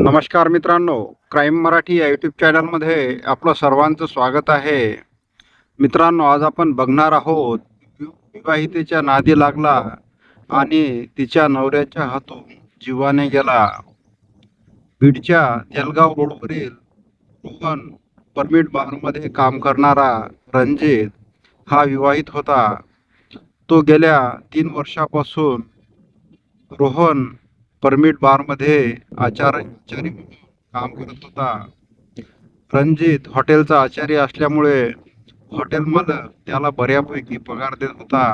नमस्कार मित्रांनो क्राईम मराठी या यूट्यूब चॅनलमध्ये आपलं सर्वांचं स्वागत आहे. मित्रांनो आज आपण बघणार आहोत विवाहितेच्या नादी लागला आणि तिच्या नवऱ्याच्या हातून जीवाने गेला. बीडच्या जलगाव रोडवरील रोहन परमिट बारमध्ये काम करणारा रणजित हा विवाहित होता. तो गेल्या तीन वर्षापासून रोहन परमिट बारमध्ये आचार आचारी काम करत होता. रणजित हॉटेलचा आचारी असल्यामुळे हॉटेल मालक त्याला बऱ्यापैकी पगार देत होता.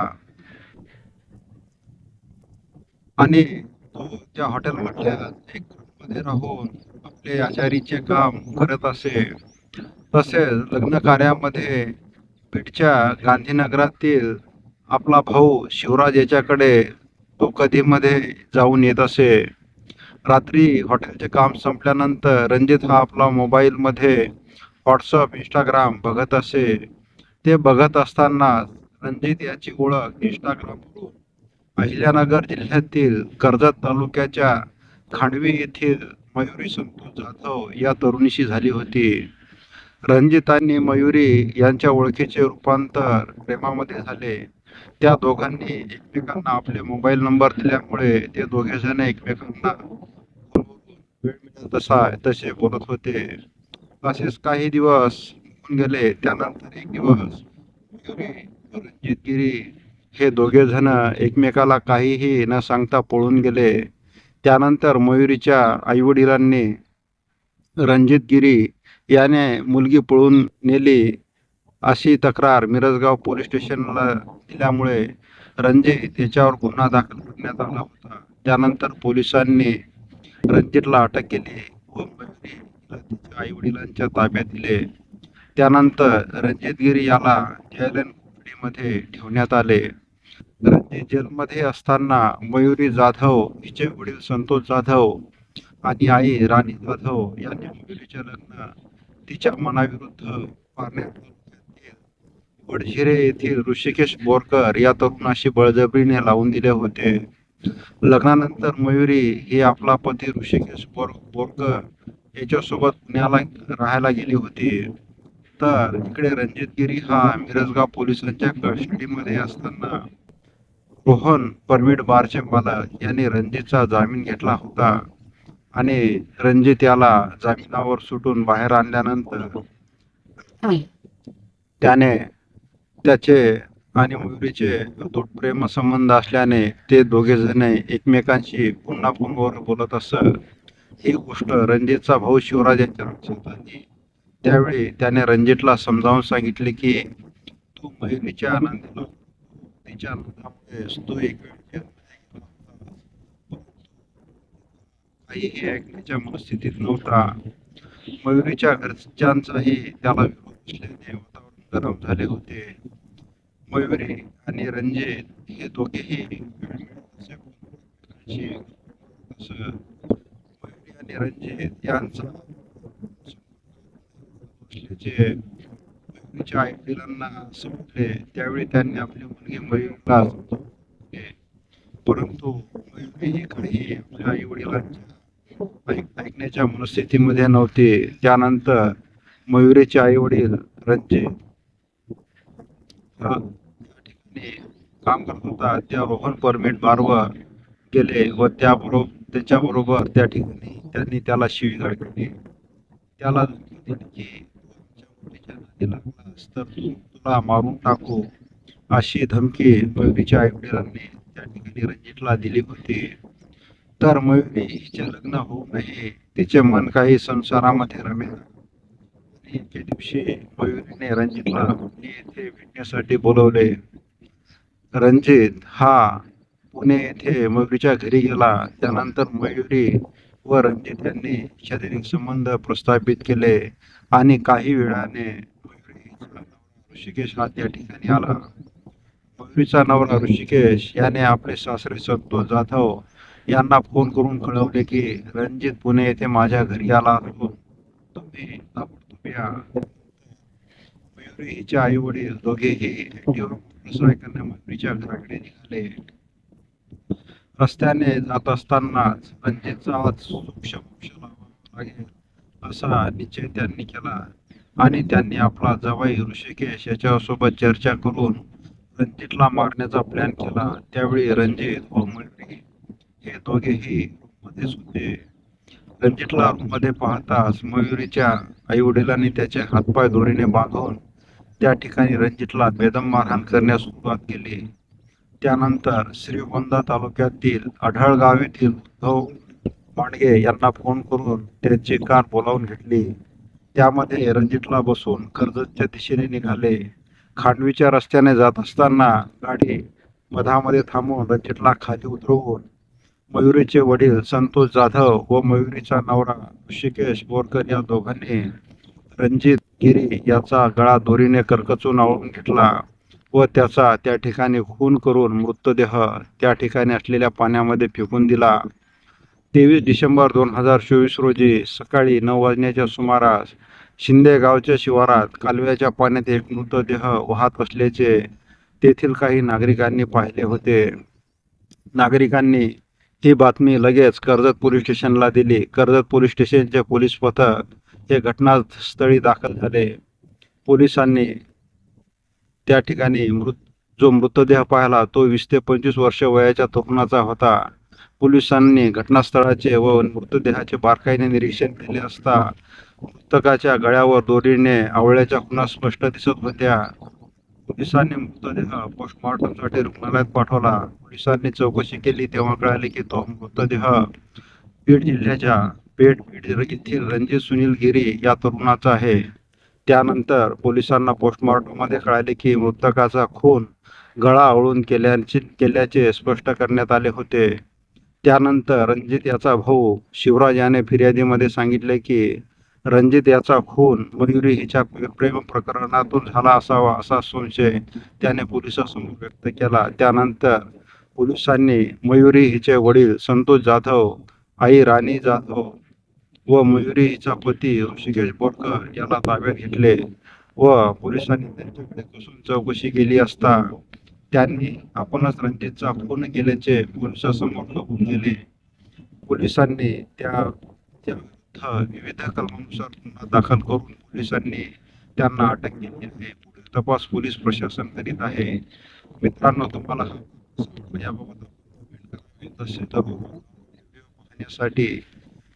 आणि तो त्या हॉटेलमधल्या एक मध्ये राहून आपले आचारीचे काम करत असे. तसेच लग्न कार्यामध्ये बीडच्या गांधीनगरातील आपला भाऊ शिवराज याच्याकडे तो कधीमध्ये जाऊन येत असे. रात्री हॉटेलचे काम संपल्यानंतर रणजित हा आपला मोबाईलमध्ये व्हॉट्सअप इंस्टाग्राम बघत असे. ते बघत असताना रणजित याची ओळख इंस्टाग्रामवरून अहिल्यानगर जिल्ह्यातील कर्जत तालुक्याच्या खांडवी येथील मयुरी संतोष जाधव या तरुणीशी झाली होती. रणजित आणि मयुरी यांच्या ओळखीचे रूपांतर प्रेमामध्ये झाले. त्या दोघांनी एकमेकांना आपले मोबाईल नंबर दिल्यामुळे ते दोघे जण एकमेकांना वेळ मिळेल तसा तसे बोलत होते. असेच काही दिवस गेले. त्यानंतर एक दिवस रणजित गिरी हे दोघे जण एकमेकाला काहीही न सांगता पळून गेले. त्यानंतर मयुरीच्या आईवडिलांनी रणजित गिरी याने मुलगी पळून नेली. अशी तक्रार मिरजगाव पोलीस स्टेशनला दिल्यामुळे रणजित याच्यावर गुन्हा दाखल करण्यात आला होता. त्यानंतर पोलिसांनी रणजितला अटक केली. व तिच्या आई वडिलांच्या ताब्यात दिले. त्यानंतर रणजित गिरी याला जयलन कोठडीमध्ये ठेवण्यात आले. रणजित जेलमध्ये असताना मयुरी जाधव हिचे वडील संतोष जाधव आणि आई राणी जाधव यांनी मयुरीचे लग्न तिच्या मनाविरुद्ध करण्यात वडझिरे येथील ऋषिकेश बोरकर या तरुणाशी बळजबरीने लावून दिले होते. लग्नानंतर मयुरी ही आपला पती ऋषिकेश बोर बोरकर याच्यासोबत पुण्याला राहायला गेली होती. तर इकडे रणजित गिरी हा मिरजगाव पोलिसांच्या कस्टडीमध्ये असताना रोहन परमिट बारचे मालक यांनी रणजितचा जामीन घेतला होता आणि रणजित याला जामिनावर सुटून बाहेर आणल्यानंतर त्याने त्याचे आणि मयुरीचे अतूट प्रेम संबंध असल्याने ते दोघे जण एकमेकांशी पुन्हा फोनवर बोलत असत. ही गोष्ट रणजितचा भाऊ शिवराज यांच्या लक्षात आली. त्यावेळी त्याने रणजितला समजावून सांगितले की तू मयुरीच्या आनंदीला तिच्या आनंदामुळे तू एक वेळ काहीही ऐकण्याच्या मनस्थितीत नव्हता. मयुरीच्या घरच्यांचाही त्याला विरोध असल्याने वातावरण गरम झाले होते. मयुरी आणि रणजित हे दोघेही असं मयुरी आणि रणजित यांचा मयुरीच्या आई वडिलांना समजले त्यावेळी त्यांनी आपली मुलगी मयुरीला परंतु मयुरी ही काही आपल्या आई वडिलांच्या ऐकण्याच्या मनस्थितीमध्ये नव्हते. त्यानंतर मयुरीचे आई वडील रणजित काम करत होता. त्या रोहन परमिट बारवर गेले व त्याबरोबर त्याच्याबरोबर त्या ठिकाणी त्यांनी त्याला शिवीगाळ केली. त्याला तर तुला मारून टाकू. अशी धमकी मयुरीच्या आईवडिलांनी त्या ठिकाणी रणजितला दिली होती. तर मयुरी हिचे लग्न होऊ नये तिचे मन काही संसारामध्ये रमेल. एके दिवशी मयुरीने रणजितला येथे भेटण्यासाठी बोलवले. रणजित हा पुणे येथे मयुरीच्या घरी गेला. त्यानंतर मयुरी व रणजित यांनी शारीरिक संबंध प्रस्थापित केले आणि काही वेळाने मयुरी ऋषिकेश हा त्या ठिकाणी आला. मयुरीचा नवरा ऋषिकेश याने आपले सासरे संतोष जाधव यांना फोन करून कळवले की रणजित पुणे येथे माझ्या घरी आला तुम्ही ताबडतोब या. मयुरी हिचे आई वडील दोघेही ऍक्टिव्ह व्यवसाय घराकडे निघाले रस्त्याने जात असतानाच रणजितचा आवाज सूक्ष्म लागेल असा निश्चय त्यांनी केला. आणि त्यांनी आपला जवाई ऋषिकेश याच्यासोबत चर्चा करून रणजितला मारण्याचा प्लॅन केला. त्यावेळी रणजित व मयुरी हे दोघेही रूममध्येच होते. रणजितला रूममध्ये पाहताच मयुरीच्या आई वडिलांनी त्याचे हातपाय दोरीने बांधून त्या ठिकाणी रणजितला बेदम मारहाण करण्यास सुरुवात केली. त्यानंतर श्रीगोंदा तालुक्यातील आढळगाव येथील उद्धव मांडगे यांना फोन करून त्यांची कार बोलावून घेतली. त्यामध्ये रणजितला बसून कर्जतच्या दिशेने निघाले. खांडवीच्या रस्त्याने जात असताना गाडी मधामध्ये थांबून रणजितला खाली उतरवून मयुरीचे वडील संतोष जाधव व मयुरीचा नवरा ऋषिकेश बोरकर या दोघांनी रणजित गिरी याचा गळा दोरीने करकचून आवळून घेतला व त्याचा त्या ठिकाणी खून करून मृतदेह त्या ठिकाणी असलेल्या पाण्यामध्ये फेकून दिला. तेवीस डिसेंबर दोन हजार चोवीस रोजी सकाळी नऊ वाजण्याच्या सुमारास शिंदे गावच्या शिवारात कालव्याच्या पाण्यात एक मृतदेह वाहत असल्याचे तेथील काही नागरिकांनी पाहिले होते. नागरिकांनी ही बातमी लगेच कर्जत पोलीस स्टेशनला दिली. कर्जत पोलीस स्टेशनचे पोलीस पथक हे घटनास्थळी दाखल झाले. पोलिसांनी त्या ठिकाणी मृत जो मृतदेह पाहिला तो वीस ते पंचवीस वर्ष वयाच्या तरुणाचा होता. पोलिसांनी घटनास्थळाचे व मृतदेहाचे बारकाईने निरीक्षण केले असता मृतकाच्या गळ्यावर दोरीने आवळ्याच्या खुणा स्पष्ट दिसत होत्या. पोलिसांनी मृतदेह पोस्टमॉर्टमसाठी रुग्णालयात पाठवला. पोलिसांनी चौकशी केली तेव्हा कळाले की तो मृतदेह बीड जिल्ह्याच्या पेठ बीड येथील रणजित सुनील गिरी या तरुणाचा आहे. त्यानंतर पोलिसांना पोस्टमॉर्टममध्ये कळाले की मृतकाचा खून गळा आळून केल्याचे केल्याचे स्पष्ट करण्यात आले होते. त्यानंतर रणजित याचा भाऊ शिवराज याने फिर्यादीमध्ये सांगितले की रणजित याचा खून मयुरी हिच्या प्रेम प्रकरणातून झाला असावा असा संशय त्याने पोलिसासमोर व्यक्त केला. त्यानंतर पोलिसांनी मयुरी हिचे वडील संतोष जाधव आई राणी जाधव व मयुरी हिचा पती ऋषिकेश बोरकर याला ताब्यात घेतले व पोलिसांनी त्यांच्याकडे कसून चौकशी केली असता त्यांनी आपणच रणजितचा खून केल्याचे पोलिसासमोर कबूल केले पोलिसांनी त्या विरुद्ध विविध कलमानुसार गुन्हा दाखल करून पोलिसांनी त्यांना अटक केली आहे. पुढील तपास पोलीस प्रशासन करीत आहे. मित्रांनो तुम्हाला याबाबत तसे तर पाहण्यासाठी